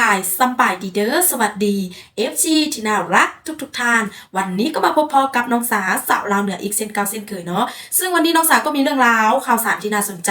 ทายสำบายดีเด้อสวัสดี FG ที่น่ารักทุกทุกๆท่าน วันนี้ก็มาพบพอกับน้องสาสาวลาวเหนืออีกเช่นเก่าเช่นเคยเนาะซึ่งวันนี้น้องสาก็มีเรื่องราวข่าวสารที่น่าสนใจ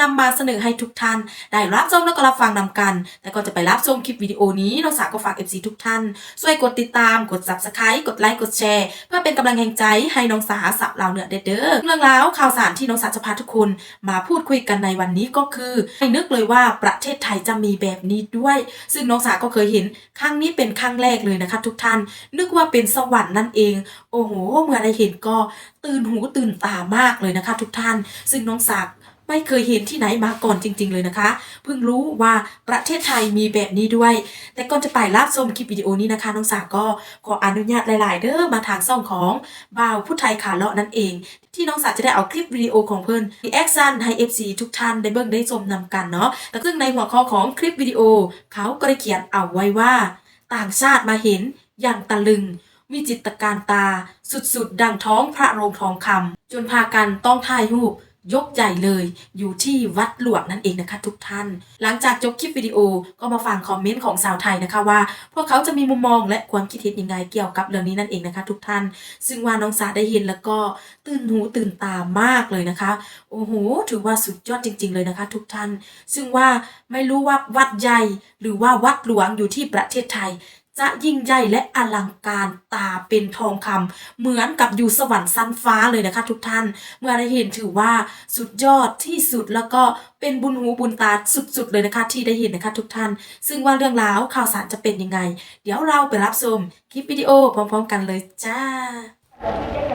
นำมาเสนอให้ทุกท่าน ได้รับชมแล้วก็รับฟังนำกัน แต่ก่อนจะไปรับชมคลิปวิดีโอนี้น้องสาก็ฝาก FC ทุกท่าน ช่วยกดติดตามกด Subscribe กดไลค์กดแชร์เพื่อเป็นกำลังแห่งใจให้น้องสาสาวลาวเหนือเด้อเด้อเรื่องราวข่าวสารที่น้องสาจะพาทุกคนมาพูดคุยกันในวันนี้ก็คือให้นึกเลยว่าประเทศไทยจะมีแบบนี้ด้วยซึ่งน้องสาก็เคยเห็นครั้งนี้เป็นครั้งแรกเลยนะคะ ทุกท่าน นึกว่าเป็นสวรรค์นั่นเอง โอ้โห เมื่อได้เห็นก็ตื่นหูตื่นตามากเลยนะคะ ทุกท่าน ซึ่งน้องสาก ไม่เคยเห็นที่ไหนมาก่อนจริง ๆ เลยนะคะ เพิ่งรู้ว่าประเทศไทยมีแบบนี้ด้วย แต่ก่อนจะไปรับชมคลิปวิดีโอนี้นะคะน้องสาก็ขออนุญาตหลายๆ เด้อมาทางช่องของบ่าวผู้ไทยขาเลาะนั่นเอง ที่น้องสาจะได้เอาคลิปวิดีโอของเพิ่อนรีแอคชั่นให้ FC ทุกท่านได้เบิ่งได้ชมนำกันเนาะแต่ซึ่งในหัวข้อของคลิปวิดีโอ เขาก็ได้เขียนเอาไว้ว่า ต่างชาติมาเห็นอย่างตะลึงวิจิตการตา สุดๆ ดังท้องพระโรงทองคำจนพากันต้องถ่ายรูป ยกใหญ่เลยอยู่ที่วัดหลวงนั่นเองนะคะทุกท่าน หลังจากจบคลิปวิดีโอก็มาฟังคอมเมนต์ของสาวไทยนะคะว่า พวกเขาจะมีมุมมองและความคิดเห็นยังไงเกี่ยวกับเรื่องนี้นั่นเองนะคะ ทุกท่าน ซึ่งว่าน้องสาได้เห็นแล้วก็ตื่นหูตื่นตามากเลยนะคะ โอ้โห ถือว่าสุดยอดจริง ๆ เลยนะคะ ทุกท่าน ซึ่งว่าไม่รู้ว่าวัดใหญ่หรือว่าวัดหลวงอยู่ที่ประเทศไทย จะยิ่งใหญ่และอลังการตาเป็นทองคำเหมือนกับอยู่สวรรค์ชั้นฟ้าเลยนะคะทุกท่าน เมื่อได้เห็นถือว่าสุดยอดที่สุดแล้วก็เป็นบุญหูบุญตาสุดๆเลยนะคะ ที่ได้เห็นนะคะทุกท่าน ซึ่งว่าเรื่องราวข่าวสารจะเป็นยังไง เดี๋ยวเราไปรับชมคลิปวิดีโอพร้อมๆกันเลยจ้า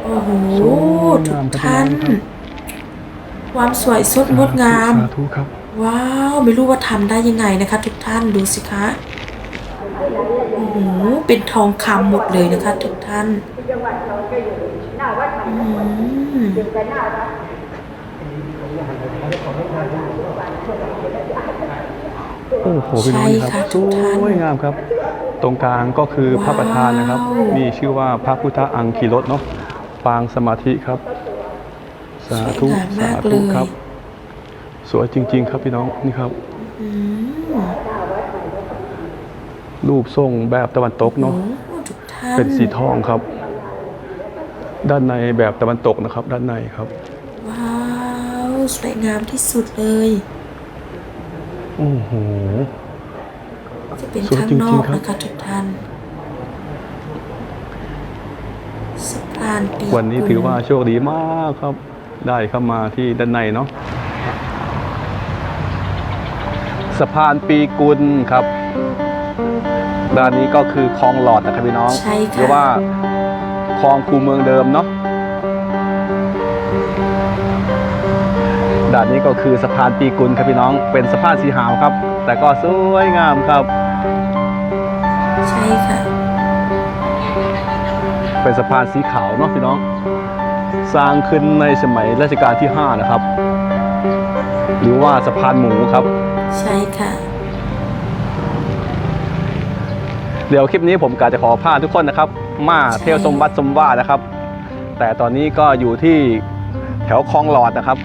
โอ้โหทุกท่าน ความสวยสดงดงามสาธุครับว้าว ไม่รู้ว่าทำได้ยังไงนะคะ ทุกท่านดูสิคะโอ้โห เป็นทองคำหมดเลยนะคะ ทุกท่านอืมโอ้โหพี่น้องใช่คค่ะรับทุกท่านสวยงามครับ ตรงกลางก็คือพระประธานนะครับว้าวมีชื่อว่าพระพุทธอังคีรสเนาะปางสมาธิครับ สาธุสวยงามสามากธุเลยครับ สวยจริง ๆ ครับพี่น้องนี่ครับอืม รูปทรงแบบตะวันตกโอ้เนาะทุกท่านเป็นสีทองครับ ด้านในแบบตะวันตกนะครับ ด้านในครับ ว้าวสวยงามที่สุดเลยโอ้โหจะเป็นสวยข้างจริงนๆอกครับนะคะทุกท่านสะพานปีกวันนี้ถือว่าโชคดีมากครับ ได้เข้ามาที่ด้านในเนาะสะพานปีกุลครับ ด้านนี้ก็คือคลองหลอดนะครับพี่น้องใช่หรือค่ะว่าคลองคูเมืองเดิมเนาะด้านนี้ก็คือสะพานปีกุลครับพี่น้อง เป็นสะพานสีหาวครับ แต่ก็สวยงามครับ ใช่ค่ะ เป็นสะพานสีขาวเนาะพี่น้อง สร้างขึ้นในสมัยรัชกาลที่ 5 นะครับ หรือว่าสะพานหมูครับ ใช่ค่ะ เดี๋ยวคลิปนี้ผมกะจะขอพาทุกคนนะครับ มาเที่ยวสมวัดสมว่านะครับ แต่ตอนนี้ก็อยู่ที่แถวคลองหลอดนะครับ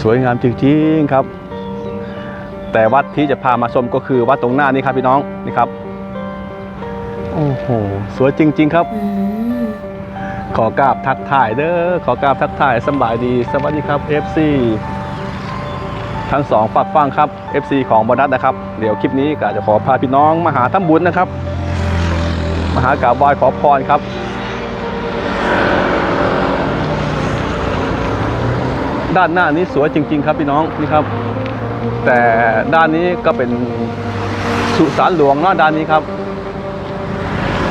สวยงามจริงๆครับ แต่วัดที่จะพามาชมก็คือวัดตรงหน้านี้ครับพี่น้องนี่ครับโอ้โหสวยจริง ๆ ครับอืมขอกราบทักทายเด้อขอกราบทักทายสำบายดี สวัสดีครับ FC ทั้งสองฝากฟังครับ FC ของบอนัสนะครับ เดี๋ยวคลิปนี้ก็จะขอพาพี่น้องมาหาทำบุญนะครับมาหากราบบอยขอพรครับด้านหน้านี้สวยจริง ๆ ครับพี่น้องนี่ครับ แต่ด้านนี้ก็เป็นสุสานหลวงเนาะด้านนี้ครับ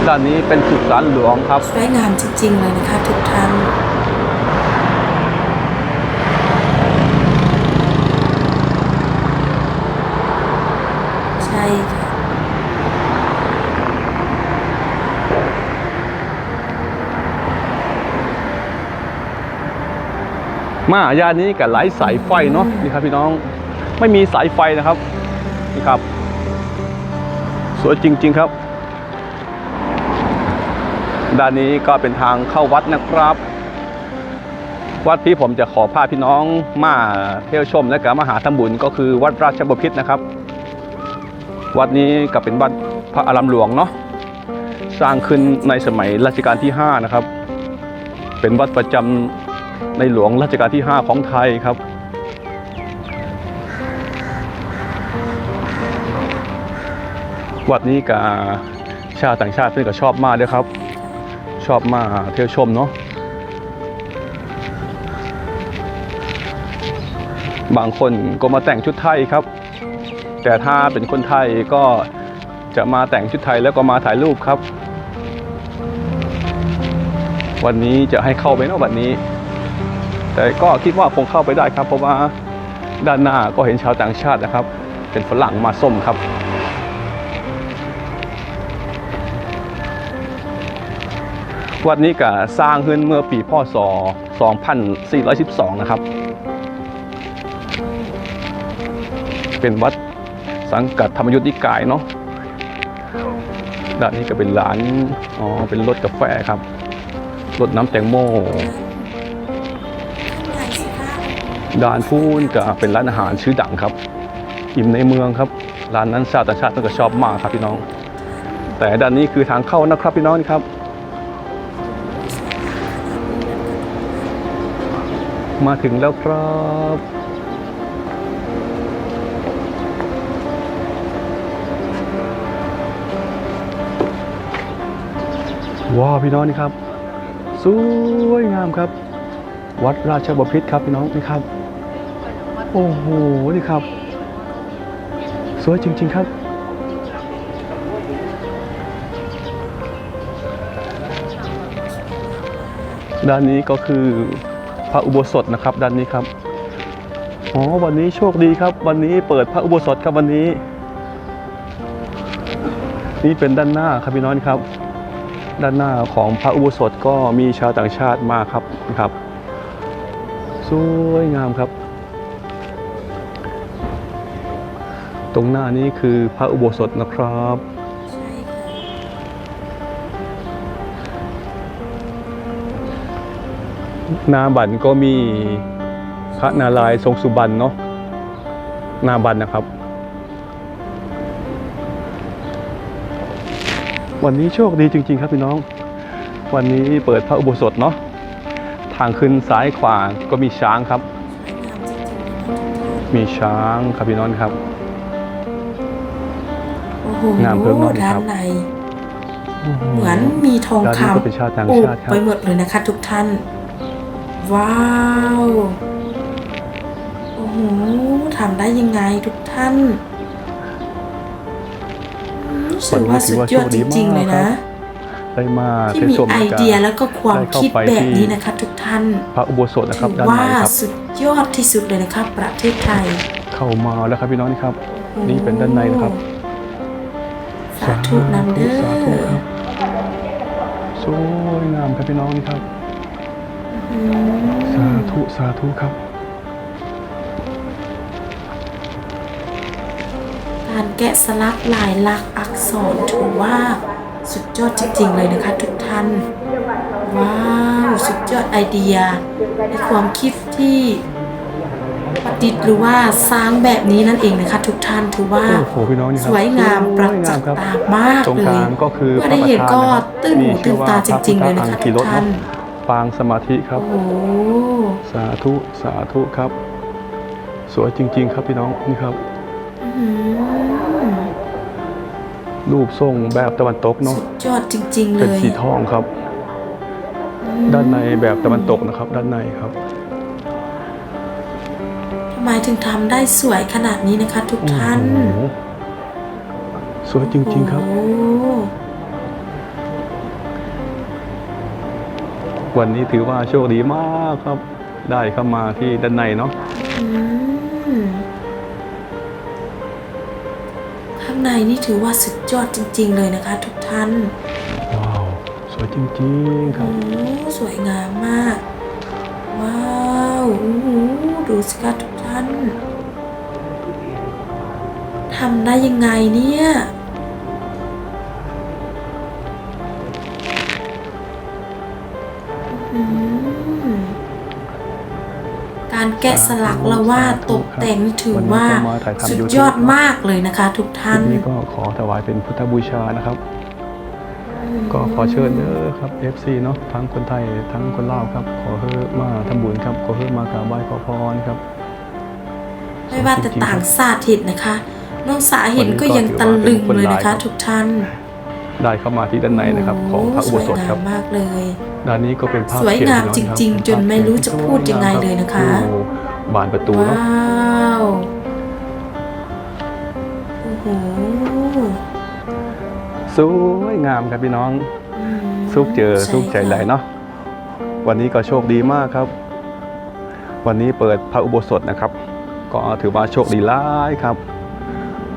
ด้านนี้เป็นสุสานหลวงครับสวยงามจริงๆเลยนะคะทุกท่าน ใช่ค่ะ มายานนี้กับไหลสายไฟเนาะนี่ครับพี่น้องไม่มีสายไฟนะครับนี่ครับ สวยจริง ๆครับ ด้านนี้ก็เป็นทางเข้าวัดนะครับ วัดที่ผมจะขอพาพี่น้องมาเที่ยวชมและก็มาหาทำบุญก็คือวัดราชบพิตรนะครับ วัดนี้ก็เป็นวัดพระอารามหลวงเนาะสร้างขึ้นในสมัยรัชกาลที่ 5 นะครับ เป็นวัดประจำ ในหลวงรัชกาลที่ 5 ของไทยครับ วัดนี้กับชาวต่างชาติเพื่อนก็ชอบมากด้วยครับ ชอบมาเที่ยวชมเนาะบางคนก็มาแต่งชุดไทยครับ แต่ถ้าเป็นคนไทยก็จะมาแต่งชุดไทยแล้วก็มาถ่ายรูปครับ วันนี้จะให้เข้าไปเนอะวันนี้ แต่ก็คิดว่าคงเข้าไปได้ครับ เพราะว่าด้านหน้าก็เห็นชาวต่างชาตินะครับ เป็นฝรั่งมาส้มครับวัดนี้ก็สร้างขึ้นเมื่อปีพศ 2412 นะครับ เป็นวัดสังกัดธรรมยุทธนิกายเนาะ ด้านนี้ก็เป็นร้าน อ๋อ เป็นรถกาแฟครับ รถน้ำแตงโม ด้านพูนก็เป็นร้านอาหารชื่อดังครับ อิ่มในเมืองครับ ร้านนั้นชาต่างชาติก็ชอบมากครับพี่น้อง แต่ด้านนี้คือทางเข้านะครับพี่น้องครับ มาถึงแล้วครับว้าวพี่น้องนี่ครับ สวยงามครับ วัดราชบพิตรครับพี่น้องนี่ครับ โอ้โห นี่ครับ สวยจริง ๆ ครับ ด้านนี้ก็คือพระอุโบสถนะครับ ด้านนี้ครับ อ๋อ วันนี้โชคดีครับ วันนี้เปิดพระอุโบสถครับวันนี้ นี่เป็นด้านหน้าครับพี่น้องครับ ด้านหน้าของพระอุโบสถก็มีชาวต่างชาติมาครับนะครับ สวยงามครับ ตรงหน้านี้คือพระอุโบสถนะครับ หนาบันก็มีพระนารายณ์ทรงสุบรรณเนาะหนาบันนะครับ วันนี้โชคดีจริง ๆ ครับพี่น้อง วันนี้เปิดพระอุโบสถเนาะทางขึ้นซ้ายขวาก็มีช้างครับ มีช้างครับพี่น้องครับ งามเพิ่มเนอะนี่ด้าครันบใน เหมือนมีทองด้านนี้ก็เป็นชาวต่างคำโอบชาติครับ ไปหมดเลยนะคะทุกท่าน ว้าว โอ้โหทำได้ยังไงทุกท่านอืมรู้สึกว่าสุดยอดจริง ๆ เลยนะ ได้มาที่เที่ยวมีชมไอกันเดียแล้วก็ความได้เข้าคิดไปแบบที่นี้นะคะทุกท่านพระอุโบสถนะครับถือด้านว่าในครับ สุดยอดที่สุดเลยนะครับประเทศไทยเข้ามาแล้วครับพี่น้องนี่ครับ นี่เป็นด้านในนะครับ สาธุนำเด้อสาธุครับสวยงามครับพี่น้องนี่ครับอืสามธุสาธุครับการแกะสลักลายลักษณ์อักษรถือว่าสุดยอดจริงๆเลยนะคะทุกท่าน ว้าว สุดยอดไอเดียในความคิดที่ประ ดิษฐ์หรือว่าสร้างแบบนี้นั่นเองนะคะ ทุกท่านถือว่าโอ้โหพี่น้องนี่ครับสวยงามประจักษ์สวยงามครับตามากตรงเลกยลางก็คือเมื่อได้เห็นก็ตื่นหูตื่นตาจริง ๆ เลยนะคะขี่ทุรกถท่านปางสมาธิครับโอ้โหสาธุสาธุครับ สวยจริง ๆ ครับพี่น้องนี่ครับอื้อหือรูปทรงแบบตะวันตกเนาะสุดยอดจริง ๆ เลเป็นยสีทองครับอืมด้านในแบบตะวันตกนะครับ ด้านในครับ ทำไมถึงทำได้สวยขนาดนี้นะคะ ทุกท่านโอ้โหสวยจริง ๆ ครับ โอ้วันนี้ถือว่าโชคดีมากครับ ได้เข้ามาที่ด้านในเนาะอืมข้างในนี่ถือว่าสุดยอดจริง ๆ เลยนะคะ ทุกท่านว้าว สวยจริง ๆ ครัโอ้บ สวยงามมาก ว้าวโอ้โหดูสิคะทุกท่านทำได้ยังไงเนี่ยอืมการแกะสลักละว่าตกแต่งถือว่าวันนี้ก็มาถ่ายทำสุด YouTube ยอดมากเลยนะคะ ทุกคท่าลินปนี้ก็ขอถวายเป็นพุทธบูชานะครับ ก็ขอเชิญเด้อครับ FC เนาะทั้งคนไทยทั้งคนลาวครับ ขอเฮ้มาทำบุญครับ ขอเฮ้มากราบไหว้ขอพรครับ ไม่ว่าแต่ต่างชาติเห็นนะคะ น้องสาเห็นก็ยังตะลึงเลยนะคะ ทุกท่านได้เข้ามาที่ด้านในนะครับ ของพระอุโบสถครับสวยงามมากเลยด้านนี้ก็เป็นภาพสวยงามเขียนจริงๆพี่จนไม่รู้จะพูดยังไงเลยนะคะโอ้บานประตูเนาะว้าวโอ้โหสวยงามครับพี่น้องอืมสุขเจอช่สุขใจไหลเนาะวันนี้ก็โชคดีมากครับ วันนี้เปิดพระอุโบสถนะครับ ก็ถือว่าโชคดีหลายครับ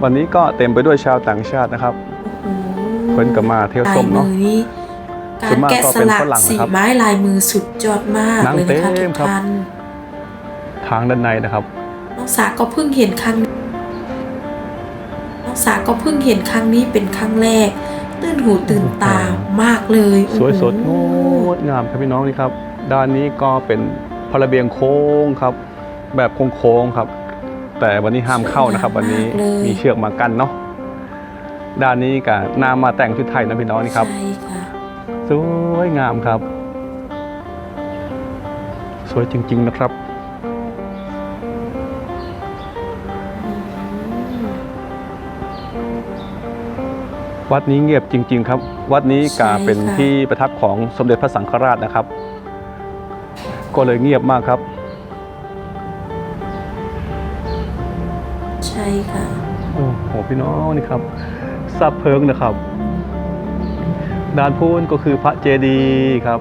วันนี้ก็เต็มไปด้วยชาวต่างชาตินะครับโอ้โหเพิ่นก็มาเที่ยวชมเนาะลายมือนี่กาส่วรนมากแกะก็สเป็นลักฝรั่งสีนะครับไม้ลายมือสุดยอดมากหนังเลยนะคะเต็ทุมกครับท่านทางด้านในนะครับน้องสาก็เพิ่งเห็นครั้งน้องสาก็เพิ่งเห็นครั้งนี้เป็นครั้งแรก ตื่นหูตื่นตามากเลย สวยสดโอ้งโหดงามครับพี่น้องนี่ครับ ด้านนี้ก็เป็นพระระเบียงโค้งครับ แบบโค้งๆครับ แต่วันนี้ห้ามเข้านะครับ วันนี้มีเชือกมากั้นเนาะด้านนี้กับนามาแต่งชุดไทยนะพี่น้องนี่ครับใช่ค่ะสวยงามครับ สวยจริง ๆนะครับวัดนี้เงียบจริง ๆ ครับ วัดนี้กาเป็นที่ประทับของสมเด็จพระสังฆราชนะครับ ก็เลยเงียบมากครับ ค่ะโอ้โหพี่น้องนี่ครับซับเพิงนะครับ ด้านพูนก็คือพระเจดีย์ครับ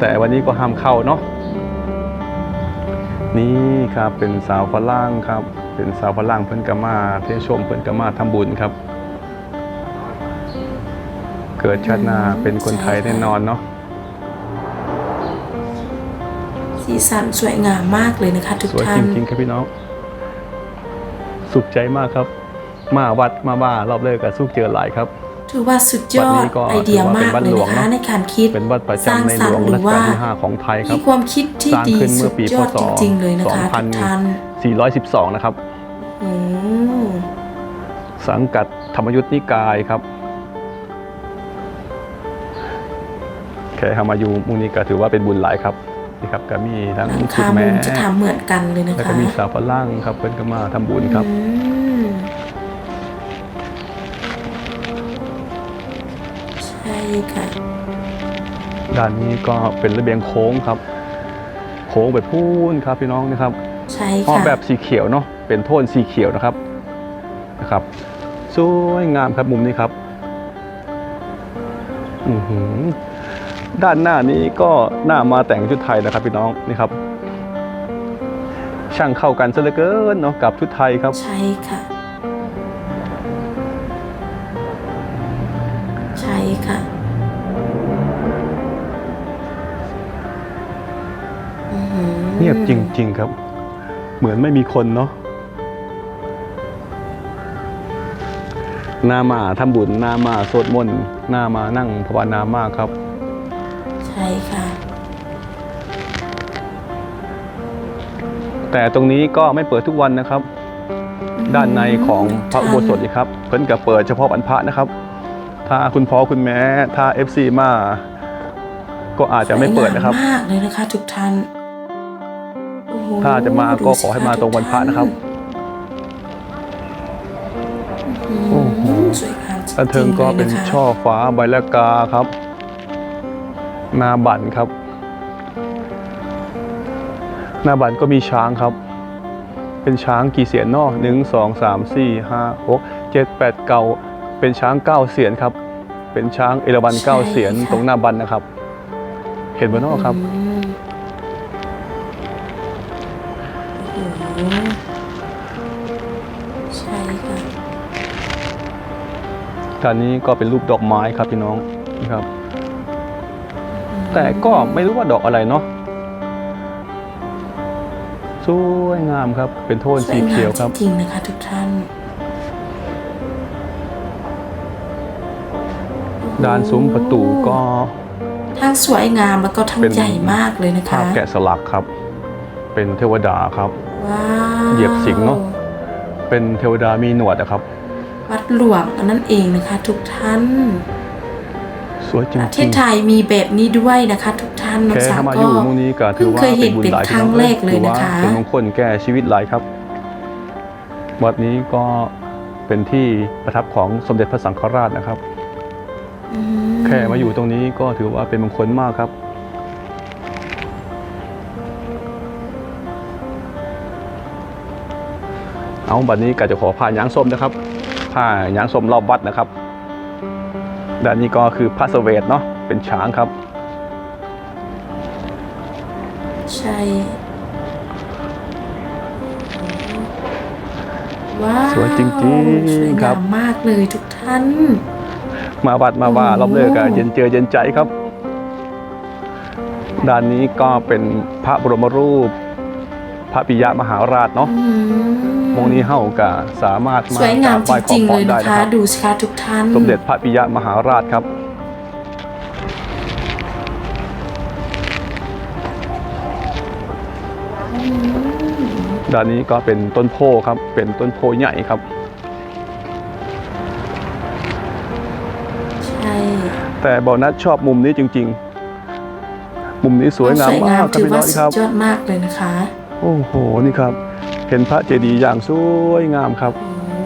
แต่วันนี้ก็ห้ามเข้าเนาะนี่ครับเป็นสาวฝรั่งครับ เป็นสาวฝรั่งเพิ่นกามาเที่ยวชมเพิ่นกามาทำบุญครับ เกิดชาติหน้าเป็นคนไทยแน่นอนเนาะสีสันสวยงามมากเลยนะคะทุกสวยท่าจนริงๆครับพี่น้อง สุขใจมากครับ มาวัดมาบ้ารอบเลยกับสุขเจอหลายครับ ถือว่าสุดยอวัดนนี้ก็ไอเดียมากเลยถือว่าเป็นวัดหลวงนะคะเนอะในการคิดเป็นวัดประสร้างจำในสรหลรวค์งหรืรัอชว่ากาลที่5ของไทยคมีรับความคิดที่สร้างดีขึ้นเมื่สุอดปียอดพศจริงๆเลยนะคะทุกท่าน412 นะครับโอ้สังกัดธรรมยุทธนิกายครับแค่ทำมาอยู่มูนีก็ถือว่าเป็นบุญหลายครับ นี่ครับก็มีทั้งหลังคุคาณมุแม่มจะทำเหมือนกันเลยนะแล้วคะก็มีสาวฝรั่งครับเพิ่นก็มาทำบุญครับอืมใช่ค่ะด้านนี้ก็เป็นระเบียงโค้งครับ โค้งไปพูนครับพี่น้องนะครับใช่ออกค่ะแบบสีเขียวเนาะเป็นโทนสีเขียวนะครับนะครับสวยงามครับมุมนี้ครับ อือหือ ด้านหน้านี้ก็หน้ามาแต่งชุดไทยนะครับพี่น้องนี่ครับ ช่างเข้ากันซะเหลือเกินเนาะกับชุดไทยครับ ใช่ค่ะ ใช่ค่ะอื้อหือเงียบจริง ๆครับ เหมือนไม่มีคนเนาะหน้ามาทำบุญหน้ามาสวดมนต์หน้ามานั่งภาวนา มากครับ แต่ตรงนี้ก็ไม่เปิดทุกวันนะครับ ด้านในของพระอุโบสถนี่ครับ เพิ่นก็เปิดเฉพาะวันพระนะครับ ถ้าคุณพ่อคุณแม่ถ้า FC มา ก็อาจจะไม่เปิดนะครับสวยงามมากเลยนะคะทุกท่านโอ้โหถ้าจะมาก็ดูสิขอให้มาตรงวันพระนะครับโอ้โหสวยงามจริงๆอันเทิงก็เป็นลยะคะ ช่อฟ้าใบละกาครับหนาบันครับ หนาบันก็มีช้างครับ เป็นช้างกี่เสียนเนอหนึ่งสองสามสี่ห้าหกเจ็ดแปดเก้าเป็นช้างเก้าเสียนครับ เป็นช้างเอราวัณเก้าเสียนตรงหน้าบันนะครับ เห็นบนนอกครับอืมโอ้โหใช่ค่ะด้านนี้ก็เป็นรูปดอกไม้ครับพี่น้องนี่ครับ แต่ก็ไม่รู้ว่าดอกอะไรเนาะ สวยงามครับ เป็นโทนสีเขียวครับสงามจริงๆนะคะทุกท่านด้านซุ้มประตูก็ทั้งสวยงามแล้วก็ทั้งเป็นใหญ่มากเลยนะภาคะพแกะสลักครับ เป็นเทวดาครับว้าวเหยียบสิงเนอะเป็นเทวดามีหนวดนะครับ วัดหลวงอันนั้นเองนะคะ ทุกท่านส วยจประเทริศงไทยมีแบบนี้ด้วยนะคะ ทุกท่านๆน้องแค่สาวเข้ามาอก็ยู่ตรงนี้ก็ถือว่าเพิ่งเคยเห็เป็นนบุญเป็นหลายครั้งแรกเลยนะคะถือว่าเป็นมงคลแก่ชีวิตหลายครับ วัดนี้ก็เป็นที่ประทับของสมเด็จพระสังฆราชนะครับอืแค่มาอยู่ตรงนี้ก็ถือว่าเป็นมงคลมากครับเอาบัดนี้ก็จะขอผ่านยางส้มนะครับผ่ายางส้มรอบวัดนะครับ ด้านนี้ก็คือพระสเวทเนาะเป็นช้างครับ ใช่ ว้าวสวยจริงๆสวยครังาบมมากเลยทุกท่าน มาวัดมาว่าโอ้รอบเลิกอะเย็นเจอเย็นใจครับ ด้านนี้ก็เป็นพระบรมรูป พระปิยมหาราชเนาะอืมมงนี้เฮาก็สามารถมาสวยงามกราบจไหว้ขอริงๆเลยพรได้นะนะคะครับดูสิคะทุกท่าน สมเด็จพระปิยมหาราชครับ ด้านนี้ก็เป็นต้นโพครับ เป็นต้นโพใหญ่ครับ ใช่ แต่บอนัทชอบมุมนี้จริง ๆ มุมนี้สวยงามมากครับถือพี่น้ว่าองสุครัดบยอดมากเลยนะคะ โอ้โห นี่ครับ เห็นพระเจดีย์อย่างสวยงามครับโอ้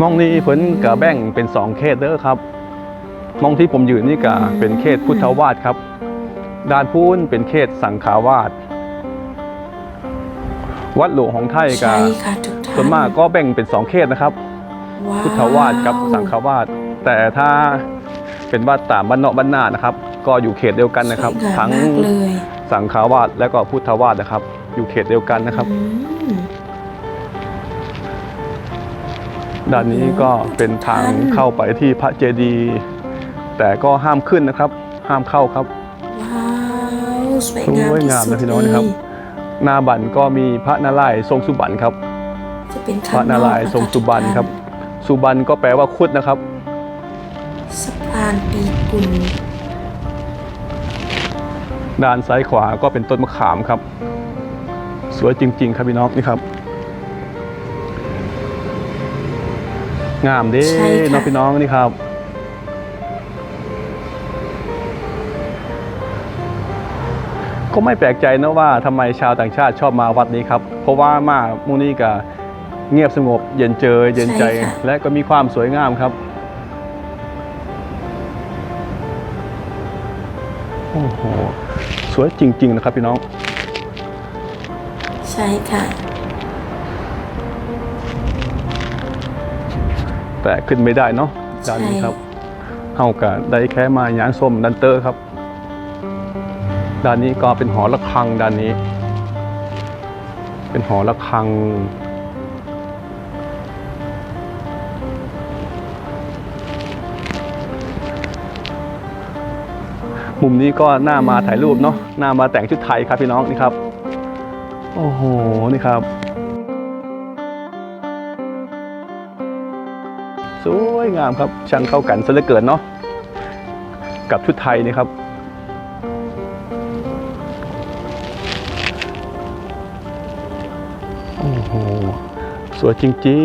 มองนี้เพิ่นกะแบ่งเป็นสองเขตเด้อครับ มองที่ผมยืนนี่กะเป็นเขตพุทธวาสครับ ด้านพูนเป็นเขตสังขาวาสวัดหลวงของไทยกะใช่ค่ะทุกท่านส่วนมากก็แบ่งเป็นสองเขตนะครับว้าว พุทธวาสกับสังฆวาสแต่ถ้าเป็นวัดตามบ้านเนาะบ้านนานะครับ ก็อยู่เขตเดียวกันนะครับสวยงามทั้งมากเลยสังฆวาสและก็พุทธวาสนะครับ อยู่เขตเดียวกันนะครับอืมด้านนี้ก็เป็นทางเข้าไปที่พระเจดีย์แต่ก็ห้ามขึ้นนะครับ ห้ามเข้าครับว้าวสวยสงามวยที่งามสุดนะพี่น้องนะครับเลยหน้าบันก็มีพระนารายณ์ทรงสุบรรณครับ จะเป็นพระนารายณ์ทรงสุบรรณครับ สุบรรณก็แปลว่าคุดนะครับ สะพานปีกุล ด้านซ้ายขวาก็เป็นต้นมะขามครับ สวยจริง ๆ ครับพี่น้องนี่ครับ งามเด้เน้องพี่น้องนี่ครับ ก็ไม่แปลกใจนะว่าทำไมชาวต่างชาติชอบมาวัดนี้ครับ เพราะว่ามามูนี่ก็ เงียบสงบเย็นเจอเย็นใจและก็มีความสวยงามครับโอ้โหสวยจริง ๆ นะครับพี่น้อง ใช่ค่ะ แต่ขึ้นไม่ได้เนาะด้านนี้ครับเฮาก็ได้แค่มาย่างส้มดันเตอร์ครับ ด้านนี้ก็เป็นหอระฆังด้านนี้ เป็นหอระฆัง มุมนี้ก็หน้ามาถ่ายรูปเนาะหน้ามาแต่งชุดไทยครับพี่น้องนี่ครับ โอ้โหนี่ครับ สวยงามครับช่างเข้ากันซะเหลือเกินเนาะกับชุดไทยนี่ครับโอ้โหสวยจริ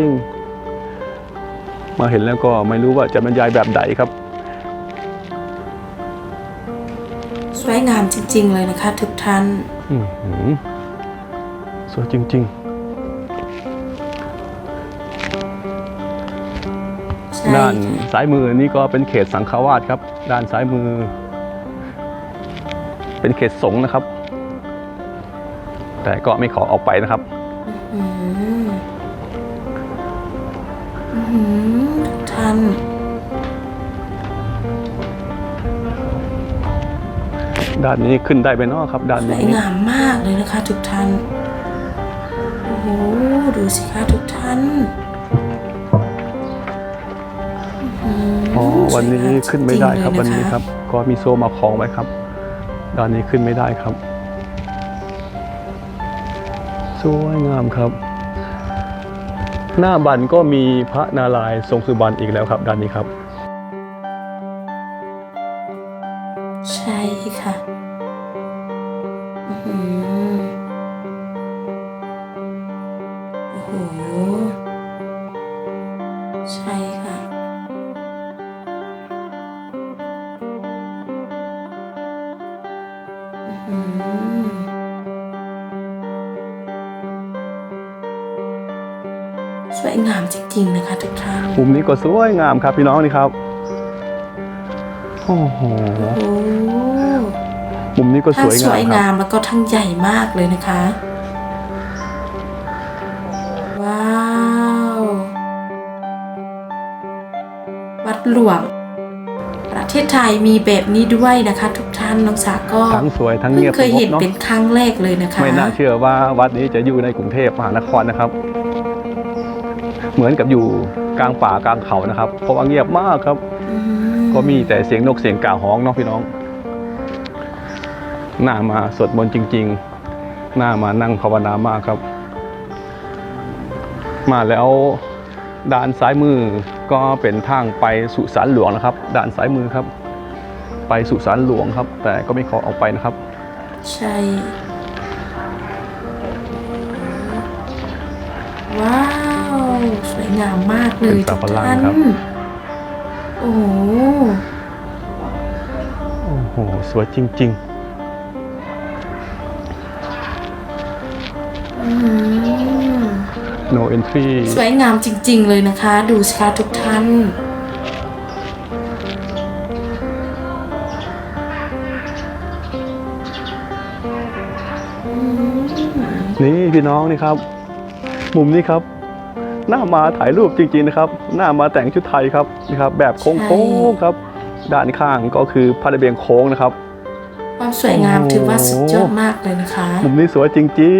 ง ๆ มาเห็นแล้วก็ไม่รู้ว่าจะบรรยายแบบใดครับ สวยงามจริง ๆ เลยนะคะ ทุกท่าน อือหือสวยจริง ใช่ๆ ด้านค่ะซ้ายมือนี่ก็เป็นเขตสังฆวาสครับ ด้านซ้ายมือ เป็นเขตสงฆ์นะครับ แต่ก็ไม่ขอออกไปนะครับ อืมอืมทุกท่าน ด้านนี้ขึ้นได้ไหมเนาะครับ ด้านสวนี้ยงามมากเลยนะคะทุกท่าน โอ้โห ดูสิคะทุกท่านอื้อหือ๋อวันนี้สวยงามขึ้นไม่ได้ครับจงๆวันนี้เลยะะครับ ก็มีโซ่มาคล้องไว้ครับ ด้านนี้ขึ้นไม่ได้ครับ สวยงามครับ หน้าบันก็มีพระนารายณ์ทรงสุบรรณอีกแล้วครับ ด้านนี้ครับ สวยงามครับพี่น้องนี่ครับโอ้โหโอ้มุมนี้ก็สทั้งวยสงามวยคงารับมแล้วก็ทั้งใหญ่มากเลยนะคะ ว้าว วัดหลวง ประเทศไทยมีแบบนี้ด้วยนะคะ ทุกท่านน้องสาก็ทั้งสวยทั้งเพิ่เงีงยบเคยสงบเห็นเนาะเป็นครั้งแรกเลยนะคะ ไม่น่าเชื่อว่าวัดนี้จะอยู่ในกรุงเทพมหานครนะครับ เหมือนกับอยู่กลางป่ากลางเขานะครับ เพราะว่าเงียบมากครับอืก็มีแต่เสียงนกเสียงกาฮ้องเนาะพี่น้องหน้ามาสวดมนต์จริง ๆ หน้ามานั่งภาวนามากครับ มาแล้วด้านซ้ายมือก็เป็นทางไปสุสานหลวงนะครับ ด้านซ้ายมือครับ ไปสุสานหลวงครับ แต่ก็ไม่ขอออกไปนะครับ ใช่ ว้าว สวยงามมากเลยเป็นทุฝากฝรั่งท่านครับโอ้โหโอ้โห สวยจริงอืมๆ no entry สวยงามจริง ๆ เลยนะคะ ดูสิคะทุกท่านนี่พี่น้องนี่ครับ มุมนี้ครับ หน้ามาถ่ายรูปจริงๆนะครับ หน้ามาแต่งชุดไทยครับนี่ครับ แบบโค้งๆครับ ด้านข้างก็คือพาระเบียงโค้งนะครับ ความสวยงามโอ้โหถือว่าสุดยอดมากเลยนะคะ มุมนี้สวยจริ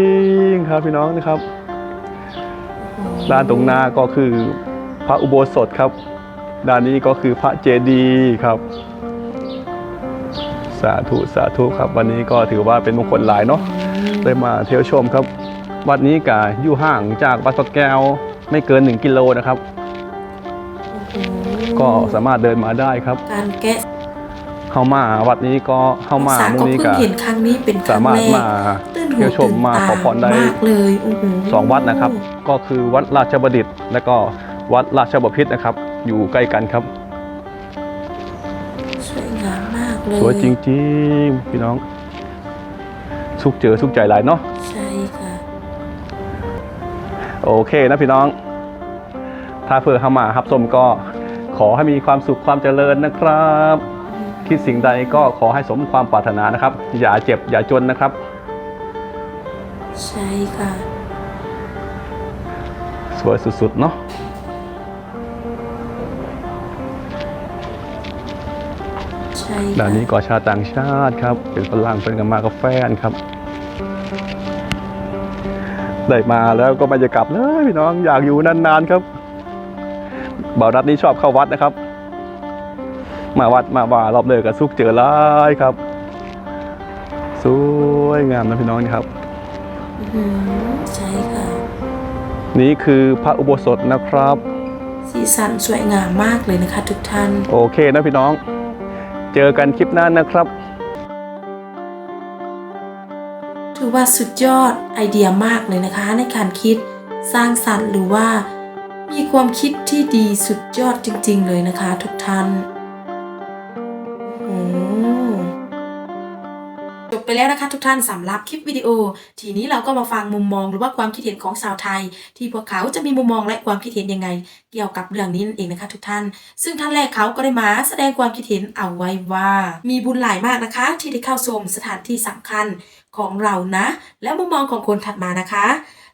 งๆครับพี่น้องนะครับด้านตรงหน้าก็คือพระอุโบสถครับ ด้านนี้ก็คือพระเจดีย์ครับ สาธุสาธุครับ วันนี้ก็ถือว่าเป็นมงคลหลายเนาะได้มาเที่ยวชมครับ วัดนี้กะอยู่ห่างจากวัดพระแก้ว ไม่เกิน 1 กิโลนะครับ ก็สามารถเดินมาได้ครับ การแกะเข้ามาวัดนี้ก็เข้ามาสามุก็มนี้เพิ่งกะเห็นครั้งนี้เป็นคสารั้งมารถแรกมาตื่นหูเที่ยวชมตื่นมาตาขอพรได้มากเลยโอ้โหสองวัดนะครับ ก็คือวัดราชบดิตและก็วัดราชบพิตรนะครับ อยู่ใกล้กันครับสวยงามมากเลยสวยจริงๆพี่น้อง สุขเจอสุขใจหลายเนาะใช่ค่ะ โอเคนะพี่น้อง ถ้าเพื่อเข้ามาครับสมก็ขอให้มีความสุขความเจริญนะครับ คิดสิ่งใดก็ขอให้สมความปรารถนานะครับ อย่าเจ็บอย่าจนนะครับ ใช่ค่ะ สวยสุดๆเนาะใช่ด้านค่ะนี้ก็ชาวต่างชาติครับ เป็นฝรั่งเป็นกันมากับแฟนครับ ได้มาแล้วก็ไม่จะกลับเลยพี่น้องอยากอยู่นานๆครับบ่าวรัฐนี้ชอบเข้าวัดนะครับ มาวัดมาว่ารอบเลยกับสุกเจอร้ายครับสวยงามนะพี่น้องนี่ครับอื้อหือใช่ค่ะ นี่คือพระอุโบสถนะครับ สีสันสวยงามมากเลยนะคะทุกท่าน โอเคนะพี่น้อง เจอกันคลิปหน้านะครับ ถือว่าสุดยอดไอเดียมากเลยนะคะ ในการคิดสร้างสรรค์หรือว่า มีความคิดที่ดีสุดยอดจริง ๆ เลยนะคะ ทุกท่านจบไปแล้วนะคะทุกท่านสำหรับคลิปวิดีโอ ทีนี้เราก็มาฟังมุมมองหรือว่าความคิดเห็นของชาวไทย ที่พวกเขาจะมีมุมมองและความคิดเห็นยังไง เกี่ยวกับเรื่องนี้นั่นเองนะคะทุกท่าน ซึ่งท่านแรกเขาก็ได้มาแสดงความคิดเห็นเอาไว้ว่า มีบุญหลายมากนะคะ ที่ได้เข้าชมสถานที่สำคัญ ของเรานะ และมุมมองของคนถัดมานะคะ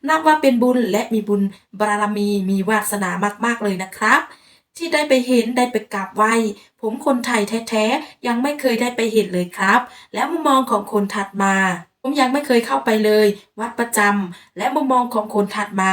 นับว่าเป็นบุญและมีบุญบารมีมีวาสนามากๆเลยนะครับ ที่ได้ไปเห็นได้ไปกราบไหว้ผมคนไทยแท้ๆยังไม่เคยได้ไปเห็นเลยครับ และมุมมองของคนถัดมา ผมยังไม่เคยเข้าไปเลย วัดประจำและมุมมองของคนถัดมา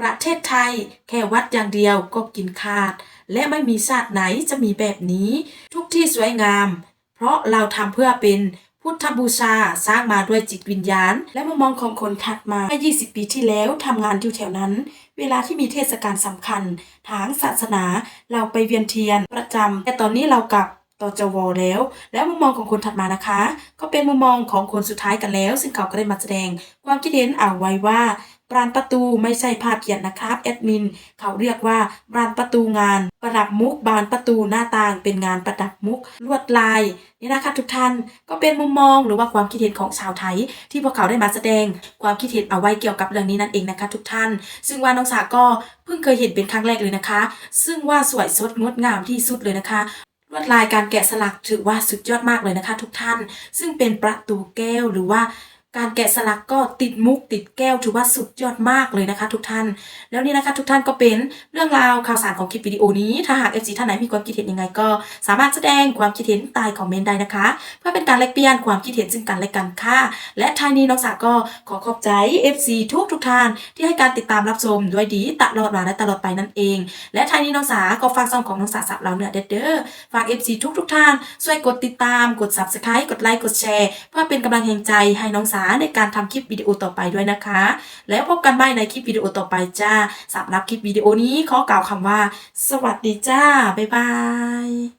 ประเทศไทย แค่วัดอย่างเดียวก็กินขาด และไม่มีชาติไหนจะมีแบบนี้ ทุกที่สวยงาม เพราะเราทำเพื่อเป็น พุทธบูชาสร้างมาด้วยจิตวิญญาณ และมุมมองของคนถัดมาเมื่อ20 ปีที่แล้วทำงานอยู่แถวนั้น เวลาที่มีเทศกาลสำคัญ ทางศาสนาเราไปเวียนเทียนประจำแต่ตอนนี้เรากลับตจวแล้ว แล้วมุมมองของคนถัดมานะคะ ก็เป็นมุมมองของคนสุดท้ายกันแล้ว ซึ่งเขาก็ได้มาแสดงความคิดเห็นเอาไว้ว่า บรานประตูไม่ใช่ภาพเขียนนะครับแอดมิน เขาเรียกว่าบรานประตูงาน ประดับมุกบานประตูหน้าต่างเป็นงานประดับมุกลวดลายนี่นะคะทุกท่านก็เป็นมุมมองหรือว่าความคิดเห็นของชาวไทย ที่พวกเขาได้มาแสดงความคิดเห็นเอาไว้เกี่ยวกับเรื่องนี้นั่นเองนะคะ ทุกท่าน ซึ่งว่าน้องสาก็เพิ่งเคยเห็นเป็นครั้งแรกเลยนะคะ ซึ่งว่าสวยสดงดงามที่สุดเลยนะคะลวดลายการแกะสลักถือว่าสุดยอดมากเลยนะคะ ทุกท่าน ซึ่งเป็นประตูแก้วหรือว่า การแกะสลักก็ติดมุกติดแก้วถือว่าสุดยอดมากเลยนะคะ ทุกท่าน แล้วนี่นะคะ ทุกท่านก็เป็นเรื่องราวข่าวสารของคลิปวิดีโอนี้ ถ้าหาก FC ท่านไหนมีความคิดเห็นยังไงก็ สามารถแสดงความคิดเห็นใต้คอมเมนต์ได้นะคะ เพื่อเป็นการแลกเปลี่ยนความคิดเห็นซึ่งกันและกันค่ะ และท้ายนี้น้องสาก็ขอขอบใจ FC ทุกทุกท่าน ที่ให้การติดตามรับชมด้วยดีตลอดมาและตลอดไปนั่นเอง และท้ายนี้น้องสาก็ฝากซองของน้องสาสับเราเนื้อเด้อฝาก FC ทุกทุกท่านช่วยกดติดตามกด Subscribe กดไลค์กดแชร์เพื่อเป็นกำลังแห่งใจให้น้องสาในการทำคลิปวิดีโอต่อไปด้วยนะคะ แล้วพบกันใหม่ในคลิปวิดีโอต่อไปจ้าสำหรับคลิปวิดีโอนี้ขอกล่าวคำว่า สวัสดีจ้า บ๊ายบาย